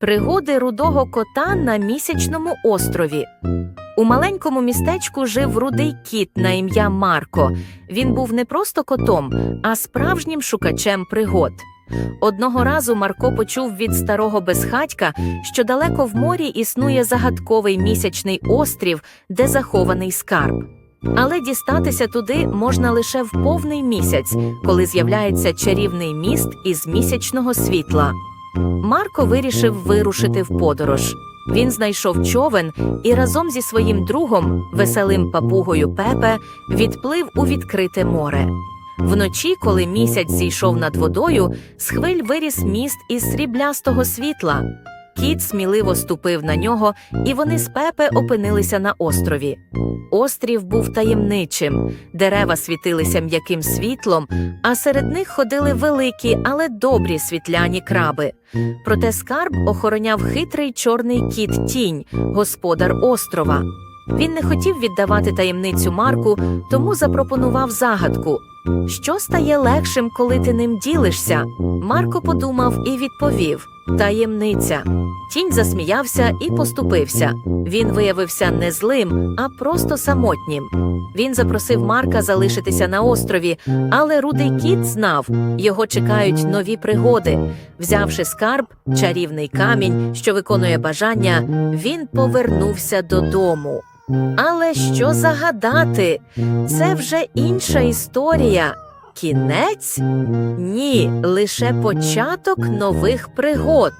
Пригоди рудого кота на місячному острові. У маленькому містечку жив рудий кіт на ім'я Марко. Він був не просто котом, а справжнім шукачем пригод. Одного разу Марко почув від старого безхатька, що далеко в морі існує загадковий місячний острів, де захований скарб. Але дістатися туди можна лише в повний місяць, коли з'являється чарівний міст із місячного світла. Марко вирішив вирушити в подорож. Він знайшов човен і разом зі своїм другом, веселим папугою Пепе, відплив у відкрите море. Вночі, коли місяць зійшов над водою, з хвиль виріс міст із сріблястого світла. Кіт сміливо ступив на нього, і вони з Пепе опинилися на острові. Острів був таємничим, дерева світилися м'яким світлом, а серед них ходили великі, але добрі світляні краби. Проте скарб охороняв хитрий чорний кіт тінь, господар острова. Він не хотів віддавати таємницю Марку, тому запропонував загадку. Що стає легшим, коли ти ним ділишся? Марко подумав і відповів: таємниця. Тінь засміявся і поступився. Він виявився не злим, а просто самотнім. Він запросив Марка залишитися на острові, але рудий кіт знав, його чекають нові пригоди. Взявши скарб, чарівний камінь, що виконує бажання, він повернувся додому. Але що загадати? Це вже інша історія. Кінець? Ні, лише початок нових пригод.